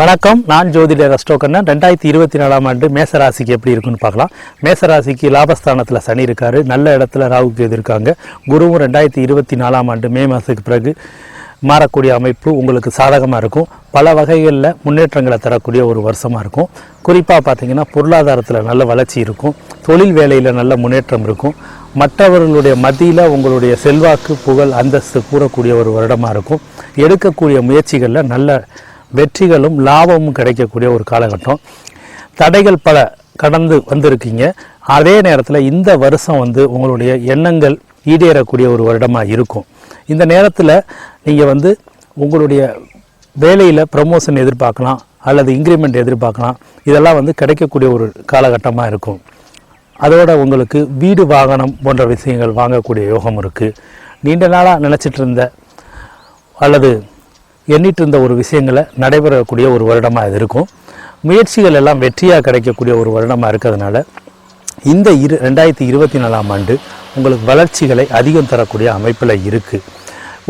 வணக்கம். நான் ஜோதிடர் அஷ்டோகண்ணன் ரெண்டாயிரத்தி இருபத்தி நாலாம் ஆண்டு மேசராசிக்கு எப்படி இருக்குன்னு பார்க்கலாம். மேசராசிக்கு லாபஸ்தானத்தில் சனி இருக்காரு. நல்ல இடத்துல ராகு கேது இருக்காங்க. குருவும் ரெண்டாயிரத்தி இருபத்தி நாலாம் ஆண்டு மே மாதத்துக்கு பிறகு மாறக்கூடிய அமைப்பு உங்களுக்கு சாதகமாக இருக்கும். பல வகைகளில் முன்னேற்றங்களை தரக்கூடிய ஒரு வருஷமாக இருக்கும். குறிப்பாக பார்த்தீங்கன்னா பொருளாதாரத்தில் நல்ல வளர்ச்சி இருக்கும். தொழில் வேலையில் நல்ல முன்னேற்றம் இருக்கும். மற்றவர்களுடைய மத்தியில் உங்களுடைய செல்வாக்கு புகழ் அந்தஸ்து கூறக்கூடிய ஒரு வருடமாக இருக்கும். எடுக்கக்கூடிய முயற்சிகளில் நல்ல வெற்றிகளும் லாபமும் கிடைக்கக்கூடிய ஒரு காலகட்டம். தடைகள் பல கடந்து வந்திருக்கீங்க. அதே நேரத்தில் இந்த வருஷம் வந்து உங்களுடைய எண்ணங்கள் ஈடேறக்கூடிய ஒரு வருடமாக இருக்கும். இந்த நேரத்தில் நீங்கள் வந்து உங்களுடைய வேலையில் ப்ரமோஷன் எதிர்பார்க்கலாம் அல்லது இன்க்ரிமெண்ட் எதிர்பார்க்கலாம் இதெல்லாம் வந்து கிடைக்கக்கூடிய ஒரு காலகட்டமாக இருக்கும். அதோட உங்களுக்கு வீடு வாகனம் போன்ற விஷயங்கள் வாங்கக்கூடிய யோகம் இருக்குது நீண்ட நாளாக நினச்சிட்டு இருந்த அல்லது எண்ணிட்டு இருந்த ஒரு விஷயங்களை நடைபெறக்கூடிய ஒரு வருடமாக இது இருக்கும். முயற்சிகள் எல்லாம் வெற்றியாக கிடைக்கக்கூடிய ஒரு வருடமாக இருக்கிறதுனால இந்த இரு ரெண்டாயிரத்தி இருபத்தி நாலாம் ஆண்டு உங்களுக்கு வளர்ச்சிகளை அதிகம் தரக்கூடிய அமைப்பில் இருக்குது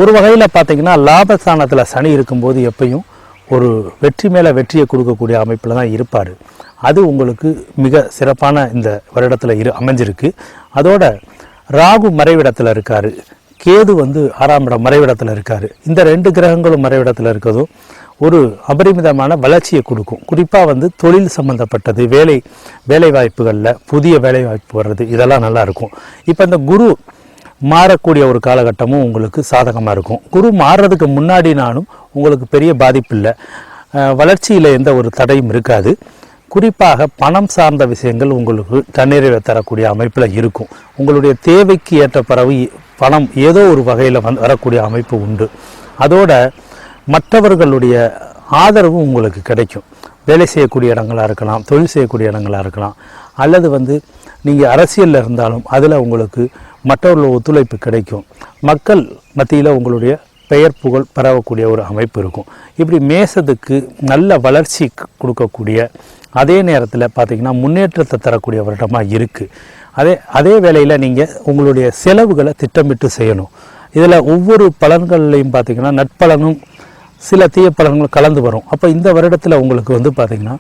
ஒரு வகையில் பார்த்திங்கன்னா லாபஸ்தானத்தில் சனி இருக்கும்போது எப்பயும் ஒரு வெற்றி மேலே வெற்றியை கொடுக்கக்கூடிய அமைப்பில் தான் இருப்பார். அது உங்களுக்கு மிக சிறப்பான இந்த வருடத்தில் இரு அமைஞ்சிருக்கு. அதோட ராகு மறைவிடத்தில் இருக்கார். கேது வந்து ஆறாம் இடம் மறைவிடத்தில் இருக்கார். இந்த ரெண்டு கிரகங்களும் மறைவிடத்தில் இருக்கிறதும் ஒரு அபரிமிதமான வளர்ச்சியை கொடுக்கும். குறிப்பாக வந்து தொழில் சம்மந்தப்பட்டது வேலை வேலை வாய்ப்புகளில் புதிய வேலை வாய்ப்பு வர்றது இதெல்லாம் நல்லாயிருக்கும் இப்போ இந்த குரு மாறக்கூடிய ஒரு காலகட்டமும் உங்களுக்கு சாதகமாக இருக்கும். குரு மாறுறதுக்கு முன்னாடினாலும் உங்களுக்கு பெரிய பாதிப்பு இல்லை. வளர்ச்சியில் எந்த ஒரு தடையும் இருக்காது. குறிப்பாக பணம் சார்ந்த விஷயங்கள் உங்களுக்கு தன்னிறைவை தரக்கூடிய அமைப்பில் இருக்கும். உங்களுடைய தேவைக்கு ஏற்ற பறவை பணம் ஏதோ ஒரு வகையில் வந் வரக்கூடிய அமைப்பு உண்டு. அதோட மற்றவர்களுடைய ஆதரவும் உங்களுக்கு கிடைக்கும். வேலை செய்யக்கூடிய இடங்களாக இருக்கலாம் தொழில் செய்யக்கூடிய இடங்களாக இருக்கலாம் அல்லது வந்து நீங்கள் அரசியலில் இருந்தாலும் அதில் உங்களுக்கு மற்றவர்களோட ஒத்துழைப்பு கிடைக்கும். மக்கள் மத்தியில் உங்களுடைய பெயர் புகழ் பரவக்கூடிய ஒரு அமைப்பு இருக்கும். இப்படி மேசத்துக்கு நல்ல வளர்ச்சி கொடுக்கக்கூடிய அதே நேரத்தில் பார்த்திங்கன்னா முன்னேற்றத்தை தரக்கூடிய வருடமாக இருக்குது அதே அதே வேளையில் நீங்கள் உங்களுடைய செலவுகளை திட்டமிட்டு செய்யணும். இதில் ஒவ்வொரு பலன்கள்லையும் பார்த்திங்கன்னா நட்பலனும் சில தீய பலன்களும் கலந்து வரும். அப்போ இந்த வருடத்தில் உங்களுக்கு வந்து பார்த்திங்கன்னா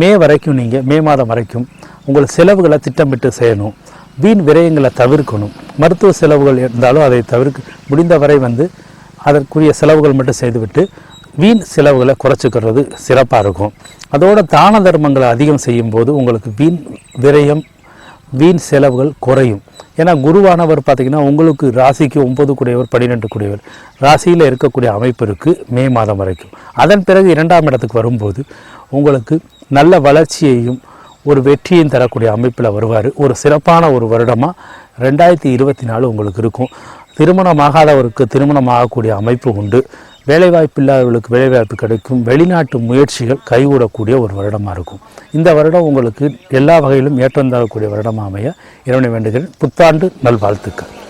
மே வரைக்கும் நீங்கள் மே மாதம் வரைக்கும் உங்கள் செலவுகளை திட்டமிட்டு செய்யணும். வீண் விரயங்களை தவிர்க்கணும். மருத்துவ செலவுகள் இருந்தாலும் அதை தவிர்க்க முடிந்தவரை வந்து அதற்குரிய செலவுகள் மட்டும் செய்துவிட்டு வீண் செலவுகளை குறைச்சிக்கிறது சிறப்பாக இருக்கும். அதோட தான தர்மங்களை அதிகம் செய்யும்போது உங்களுக்கு வீண் விரயம் வீண் செலவுகள் குறையும். ஏன்னா குருவானவர் பார்த்திங்கன்னா உங்களுக்கு ராசிக்கு ஒம்பது கூடியவர் பன்னிரெண்டு கூடியவர். ராசியில் இருக்கக்கூடிய அமைப்பு இருக்குது மே மாதம் வரைக்கும். அதன் பிறகு இரண்டாம் இடத்துக்கு வரும்போது உங்களுக்கு நல்ல வளர்ச்சியையும் ஒரு வெற்றியும் தரக்கூடிய அமைப்பில் வருவார். ஒரு சிறப்பான ஒரு வருடமாக ரெண்டாயிரத்தி இருபத்தி நாலு உங்களுக்கு இருக்கும். திருமணமாகாதவருக்கு திருமணம் ஆகக்கூடிய அமைப்பு உண்டு. வேலைவாய்ப்பு இல்லாதவர்களுக்கு வேலைவாய்ப்பு கிடைக்கும். வெளிநாட்டு முயற்சிகள் கைகூடக்கூடிய ஒரு வருடமாக இருக்கும். இந்த வருடம் உங்களுக்கு எல்லா வகையிலும் ஏற்றம் தரக்கூடிய வருடமாக அமைய. இறைவனை வேண்டுகிறேன். புத்தாண்டு நல்வாழ்த்துக்கள்.